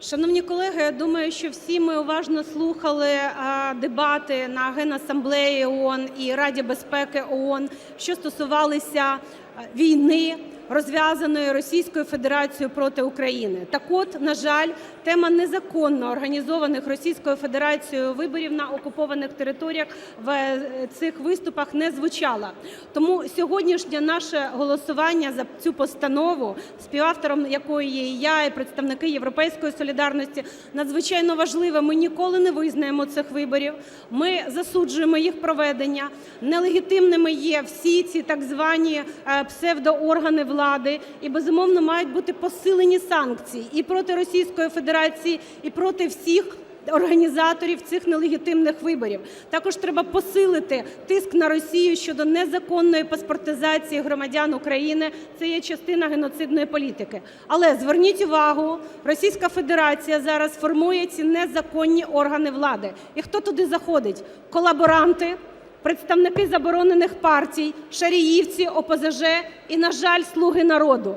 Шановні колеги, я думаю, що всі ми уважно слухали дебати на Генасамблеї ООН і Раді безпеки ООН, що стосувалися війни, розв'язаної Російською Федерацією проти України. Так от, на жаль, тема незаконно організованих Російською Федерацією виборів на окупованих територіях в е, цих виступах не звучала. Тому сьогоднішнє наше голосування за цю постанову, співавтором якої є і я, і представники "Європейської солідарності", надзвичайно важливе. Ми ніколи не визнаємо цих виборів. Ми засуджуємо їх проведення. Нелегітимними є всі ці так звані е, псевдооргани влади. І, безумовно, мають бути посилені санкції і проти Російської Федерації, і проти всіх організаторів цих нелегітимних виборів. Також треба посилити тиск на Росію щодо незаконної паспортизації громадян України. Це є частина геноцидної політики. Але зверніть увагу, Російська Федерація зараз формує ці незаконні органи влади. І хто туди заходить? Колаборанти, представники заборонених партій, шаріївці, ОПЗЖ і, на жаль, "слуги народу".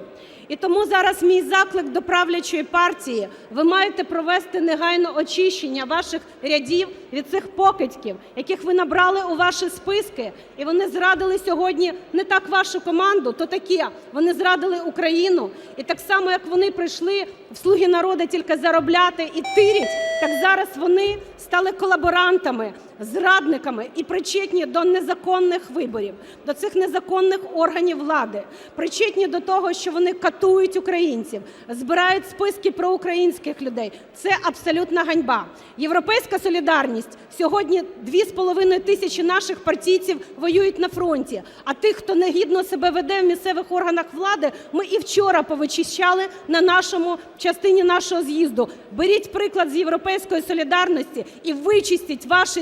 І тому зараз мій заклик до правлячої партії: ви маєте провести негайно очищення ваших рядів від цих покидьків, яких ви набрали у ваші списки, і вони зрадили сьогодні не так вашу команду, то таке, вони зрадили Україну. І так само, як вони прийшли в "слуги народу" тільки заробляти і тирять, так зараз вони стали колаборантами, зрадниками і причетні до незаконних виборів, до цих незаконних органів влади, причетні до того, що вони катують українців, збирають списки проукраїнських людей. Це абсолютна ганьба. "Європейська солідарність" сьогодні 2,5 тисячі наших партійців воюють на фронті, а тих, хто негідно себе веде в місцевих органах влади, ми і вчора повичищали на нашому частині нашого з'їзду. Беріть приклад з "Європейської солідарності" і вичистіть ваші